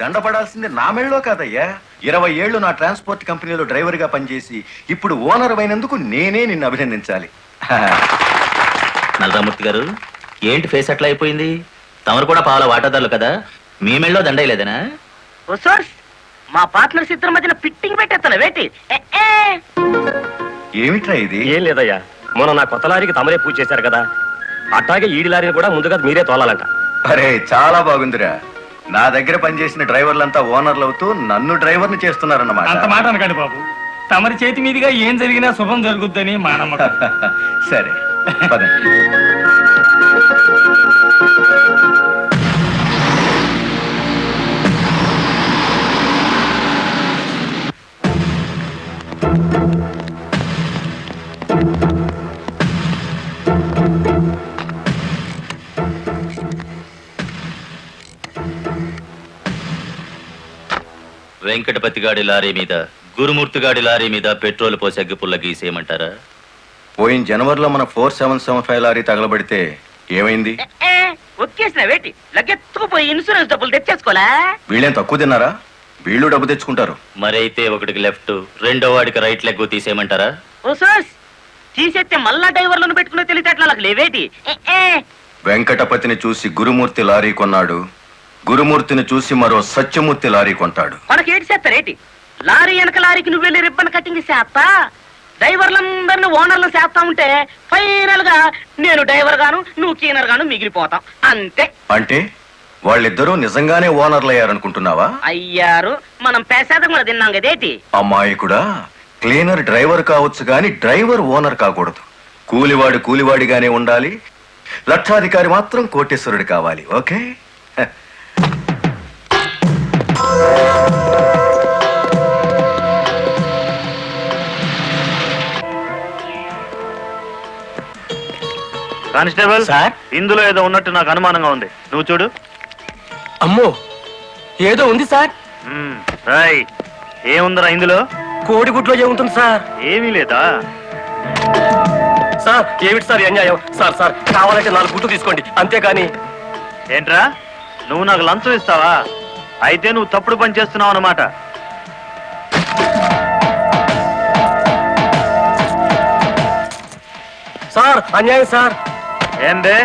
దండపడాల్సింది నా మెళ్ళలో కాదయ్యా. ఇరవై ఏళ్ళు నా ట్రాన్స్పోర్ట్ కంపెనీలో డ్రైవర్గా పనిచేసి ఇప్పుడు ఓనర్ అయినందుకు నేనే నిన్ను అభినందించాలి. నల్లరామూర్తి గారు ఏంటి ఫేస్ అట్లా అయిపోయింది? తమరు కూడా పాల వాటాదారులు కదా? మీ మెళ్ళలో దండయలేదనా? మా పార్ట్నర్స్ ఇద్దరి మధ్యన ఫిట్టింగ్ పెట్టేస్తాను వేటి. ఏమిట్రా ఇది? ఏం లేదయ్యా. మొన్న నా కొత్త లారీకి తమరే పూజ చేశారు కదా. అట్లాగే ఈడి లారీని కూడా ముందుగా మీరే తోలాలంట. అరే చాలా బాగుందిరా. నా దగ్గర పనిచేసిన డ్రైవర్లంతా ఓనర్లు అవుతూ నన్ను డ్రైవర్ని చేస్తున్నారన్నమాట. అంత మాట అనకండి బాబు. తమరి చేతి మీదుగా ఏం జరిగినా శుభం జరుగుద్దని మా నమ్మకం. సరే పదండి. వెంకటపతి గాడి లారీ మీద గురుమూర్తి గాడి లారీ మీద పెట్రోల్ పోసి అగ్గిపుల్ల గీసేయమంటారా? పోయిన జనవరిలో మన four seven seven five lorry తగలబడితే ఏమైంది? వేటి లగ్గెత్తుకుపోయి ఇన్సూరెన్స్ డబ్బులు తెచ్చేసుకోలే వీళ్ళేం తక్కువ తిన్నారా? వీళ్ళు డబ్బు తెచ్చుకుంటారు. మరైతే ఒకటికి లెఫ్ట్ రెండో వాడికి రైట్ లెగ్ తీసేయమంటారా? ఓ తీసేస్తే మళ్ళా డ్రైవర్లను పెట్టుకునే తెలివితేటలు నాకు లేవేటి. వెంకటపతిని చూసి గురుమూర్తి లారీ కొన్నాడు. గురుమూర్తిని చూసి మరో సత్యమూర్తి లారీ కొంటాడు. మనకి ఏటి చేస్తారేటి లారీ వెనక లారీకి నువ్వు వెళ్ళి రిబ్బన్ కటింగ్ చేస్తా? డ్రైవర్లందరిని ఓనర్లు చేస్తా ఉంటే ఫైనల్గా నేను డ్రైవర్ గాను నువ్వు క్లీనర్ గాను మిగిలిపోతాం. అంతే. అంటే వాళ్ళిద్దరూ నిజంగానే ఓనర్లు అయ్యారనుకుంటున్నావా? అయ్యారు. మనం పేసాదం కూడా తిన్నాం కదేటి అమ్మాయికుడా క్లీనర్ డ్రైవర్ కావచ్చు గాని డ్రైవర్ ఓనర్ కాకూడదు. కూలివాడు కూలివాడిగానే ఉండాలి. లక్షాధికారి మాత్రం కోటేశ్వరుడు కావాలి ఓకే. Constable sir? ఇందులో ఏదో ఉన్నట్టు నాకు అనుమానంగా ఉంది. నువ్వు చూడు. అమ్మో ఏదో ఉంది సార్. రాయ్ ఏముందిరా ఇందులో? కోడిగుడ్లో ఏముంటుంది సార్? ఏమీ లేదా? సార్ ఏమిటి సార్ అన్యాయం? సార్ సార్ కావాలంటే నాలుగు గుడ్లు తీసుకోండి. అంతేగాని ఏంట్రా? నువ్వు నాకు లంచం ఇస్తావా? అయితే నువ్వు తప్పుడు పని చేస్తున్నావు అన్నమాట. సార్ అన్యాయం సార్. ఏం బే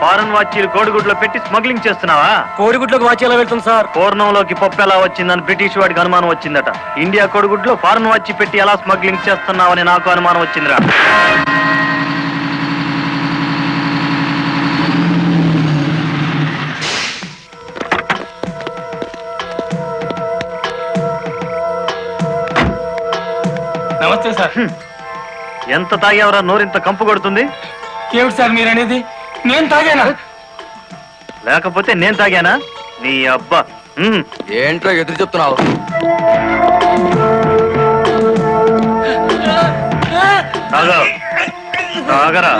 ఫారెన్ వాచీలు కోడిగుడ్లో పెట్టి స్మగ్లింగ్ చేస్తున్నావా? కోడిగుడ్లోకి వాచి ఎలా వెళ్తుంది సార్. పూర్ణంలోకి పప్పు ఎలా వచ్చిందని బ్రిటిష్ వాడికి అనుమానం వచ్చిందట. ఇండియా కోడిగుడ్లో ఫారెన్ వాచి పెట్టి ఎలా స్మగ్లింగ్ చేస్తున్నావని నాకు అనుమానం వచ్చిందిరా. నమస్తే సార్. ఎంత తాగేవరా నోరింత కంపు కొడుతుంది? ఏమిటి సార్ మీరు అనేది నేను తాగానా? లేకపోతే నేను తాగానా? నీ అబ్బా. ఏంట్రా ఎదురు చెప్తున్నావు? తాగా. తాగరా.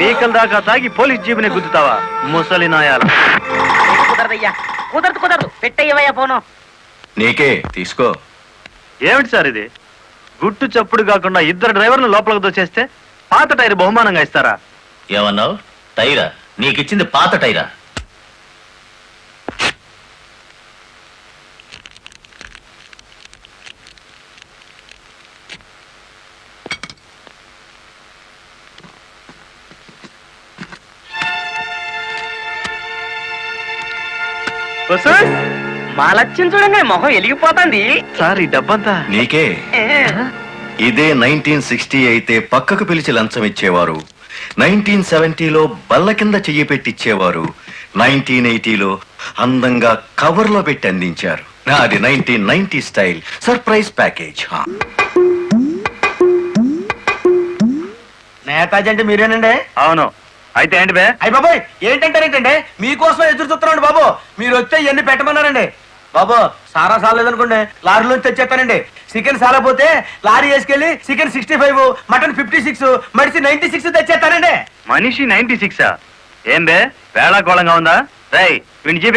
పీకల దాకా తాగి పోలీస్ జీబుని గుద్దుతావా? ముసలి నాయాల. కుదరదయ్యా. కుదరదు కుదరదు. పెట్టయ్యవయ్యా పోను. నీకే తీసుకో. ఏమిటి సార్ ఇది? గుట్టు చప్పుడు కాకుండా ఇద్దరు డ్రైవర్లు లోపలికి దోచేస్తే పాత టైర్ బహుమానంగా ఇస్తారా? ఏమన్నావు? టైరా? నీకిచ్చింది పాత టైరా? మా లక్ష్యం చూడంగా మొహం వెలిగిపోతుంది సార్ ఈ డబ్బంతా? నీకే. ఇదే నైన్టీన్ సిక్స్టీ అయితే పక్కకు పిలిచి లంచం ఇచ్చేవారు. నైన్టీన్ సెవెంటీలో బల్ల కింద చెయ్యి పెట్టి ఇచ్చేవారు నైన్టీన్ ఎయిటీలో అందంగా కవర్లో పెట్టి అందించారు. నాది nineteen ninety style surprise package. హా. నేతాజీ అంటే మీరేనండి? అవును. అయితే ఏంటి బే? అయ్య బాబాయ్ ఏంటంటారేంటండి? మీకోసం ఎదురు చూస్తున్నాండి బాబు. మీరు వచ్చే ఇవన్నీ పెట్టమన్నారండి. బాబు సారా సాలేదనుకోండి లారీలో తెచ్చేస్తానండి. చికెన్ సాలపోతే lorry వేసుకెళ్ళి chicken sixty five mutton fifty six మడిసి ninety six తెచ్చేస్తానండి. మనిషి నైన్టీ సిక్సా ఏం బే? వేళాకోళంగా ఉందా? రై వీడిని jeep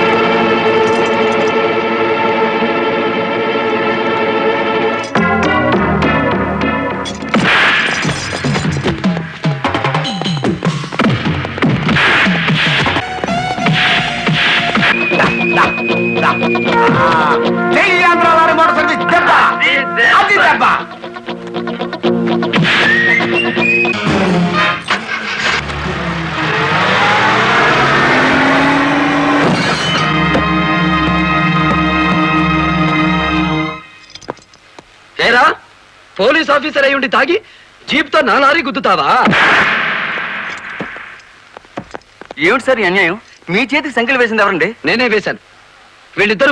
Andhra lorry motor service దెబ్బ. అది దెబ్బ. ఏరా పోలీస్ ఆఫీసర్ అయి ఉండి తాగి జీప్తో నా లారీ గుద్దుతావా? ఏమిటి సార్ ఈ అన్యాయం? మీ చేతికి సంఖ్యలు వేసింది ఎవరండి? నేనే వేశాను. వీళ్ళిద్దరు